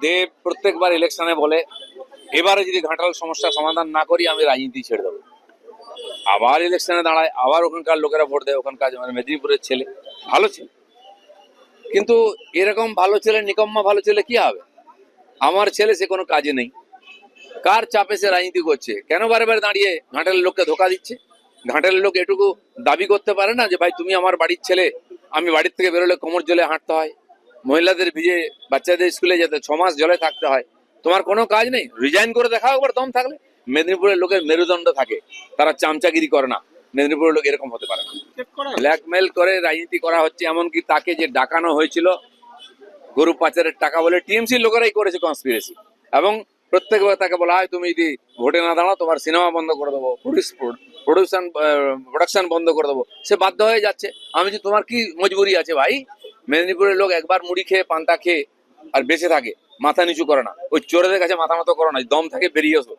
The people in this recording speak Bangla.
দেব প্রত্যেকবার ইলেকশনে বলে, এবারে যদি ঘাটাল সমস্যার সমাধান না করি, আমি রাজনীতি ছেড়ে দেবো। আবার ইলেকশনে দাঁড়ায়, আবার ওখানকার লোকেরা ভোট দেয়, ওখানকার মানে মেদিনীপুরের ছেলে। ভালো ছেলে। কিন্তু এরকম ভালো ছেলে, নিকম্মা ভালো ছেলে কি হবে? আমার ছেলে সে কোনো কাজে নেই। কার চাপে সে রাজনীতি করছে? কেন বারে বারে দাঁড়িয়ে ঘাটালের লোককে ধোকা দিচ্ছে? ঘাটালের লোক এটুকু দাবি করতে পারে না যে, ভাই, তুমি আমার বাড়ির ছেলে। আমি বাড়ির থেকে বেরোলে কোমর জলে হাঁটতে হয়। মহিলাদের ভিজে বাচ্চাদের স্কুলে যেতে ছ মাস জলে থাকতে হয় তোমার কোনো কাজ নেই? রিজাইন করে দেখাও একবার দম থাকলে। মেদিনীপুরের লোকের মেরুদণ্ড থাকে তারা চামচাগিরি করে না। মেদিনীপুরের লোক এরকম হতে পারে না। ব্ল্যাকমেল করে রাজনীতি করা হচ্ছে এমনকি তাকে যে ডাকানো হয়েছিল গরু পাচারের টাকা বলে টিএমসির লোকেরাই করেছে কনস্পিরেসি এবং প্রত্যেকবার তাকে বলা হয় তুমি যদি ভোটে না দাঁড়াও তোমার সিনেমা বন্ধ করে দেবো প্রডিউশন প্রোডাকশন বন্ধ করে দেবো। সে বাধ্য হয়ে যাচ্ছে। আমি যে তোমার কি মজবুরি আছে ভাই? মেদিনীপুরের লোক একবার মুড়ি খেয়ে, পান্তা খেয়ে আর বেঁচে থাকে, মাথা নিচু করে না। ওই চোরেদের কাছে মাথা মতো করো না, দম থাকে বেরিয়ে এসো।